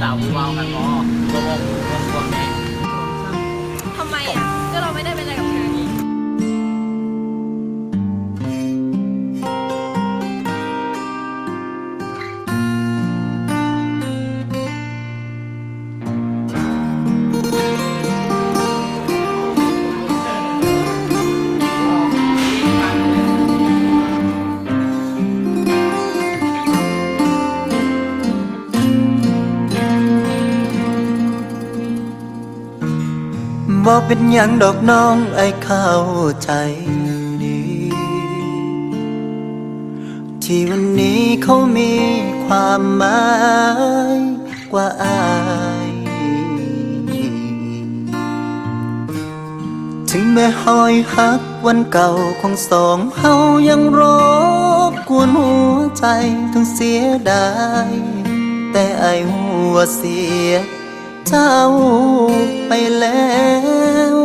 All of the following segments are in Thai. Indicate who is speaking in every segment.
Speaker 1: สาวผู้เว้ากันบ่บ่บ่บ่บ่แม่
Speaker 2: ทำไมอะก็เราไม่ได้เป็น บ่เป็
Speaker 3: นหยังดอกน้องไอ้เข้าใจดี ที่วันนี้เขามีความหมายกว่าอาย ถึงแม้หอยหักวันเก่าของสองเฮายังรบกวนหัวใจทั้งเสียดาย แต่ไอ้หัวเสีย เจ้าไปแล้ว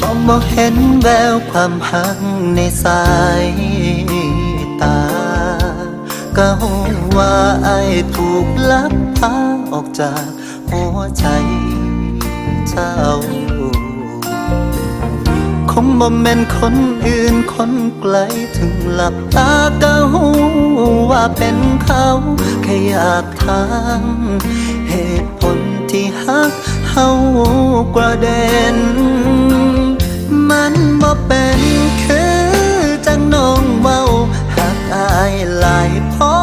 Speaker 3: บอกบอกเห็นแววความหักในสายตา ก็หว่าไอ้ถูกลักพาออกจากหัวใจเจ้า งบ่แม่นคนอื่นคนไกลถึงหลับตาก็หูว่าเป็นเขาแค่อยากถามเหตุผลที่หักเฮากระเด็น มันบ่เป็นคือจังน้องเว้าหักอายหลายพอ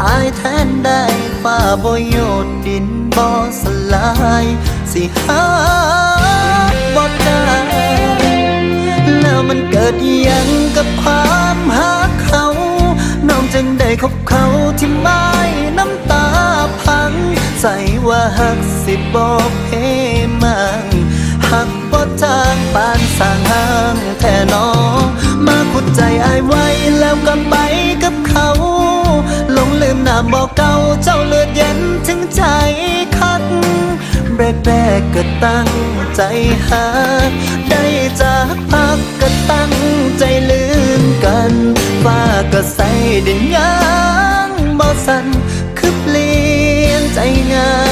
Speaker 3: ตายแทนได้ฟ้าบ่โยนดินบ่สลายสิหา มันเกิดยังกับความหักเขา น้องจึงได้คบเขาที่ไม่น้ำตาพัง ใส่ว่าหักสิบอกเพมังหักบ่ทางปานสร้างห้างแท่นอมาขุดใจอายไว้แล้วก็ไปกับเขาลงลืมหน้าบอกเก่าเจ้าเลือดเย็นถึงใจคักแรกแรกๆก็ตั้งใจหาได้จากพักก็ ตั้งใจลืมกันฟ้าก็ใส่ดินยางบ่สันคือเปลี่ยนใจง่าย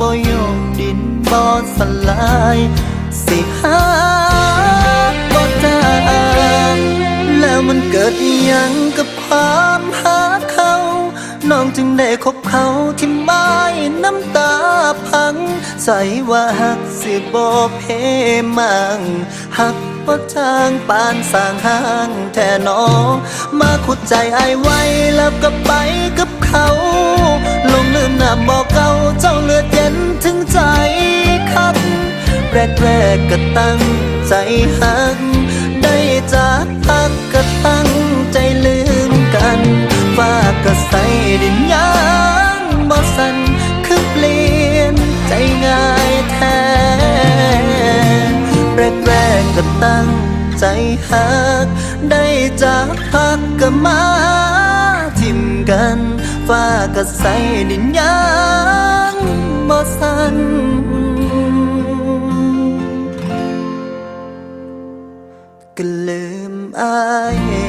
Speaker 3: บ่โยมดินบ่สลาย สิหาบ่ได้แล้วมันเกิดอหยังกับความหาเขา น้องจึงได้คบเขาที่ไม่น้ำตาพัง ใส่ว่าหักสิบ่เพมังหัก บ่ทางปานสร้างห้างแท่นอ มาขุดใจไอไว้แล้วก็ไปกับเขา ลงลืมหน้าบอกเก่าเจ้าเลือดเย็นถึงใจคักแรกแรกๆก็ตั้งใจหัก ได้จากพักก็ตั้งใจลืมกันฟ้าก็ใส่ดิน ตั้งใจหัก ได้จากพักก็มาทิมกันฟ้าก็ใส่ดินยางบ่สันก็ลืมอาย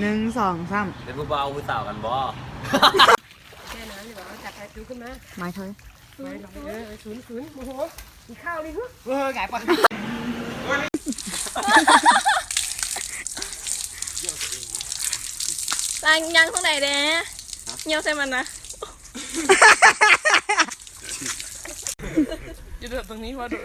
Speaker 4: หนึ่งสองสาม
Speaker 1: เป็นผู้เบาผู้สาวกันบ่
Speaker 5: แค่นั้นเดี๋ยวเราจับไปดูขึ้นมา
Speaker 4: ไม้เถอย
Speaker 5: ไปหน่อยเออศูนย์ศูนย์โอ้โหมีข้าวนี่ฮึ
Speaker 4: เออไก่ปะ
Speaker 2: ล้างยางตรงไหนเด้เงี้ยวใส่มันนะ
Speaker 5: จะเดือดตรงนี้ว่าเดือด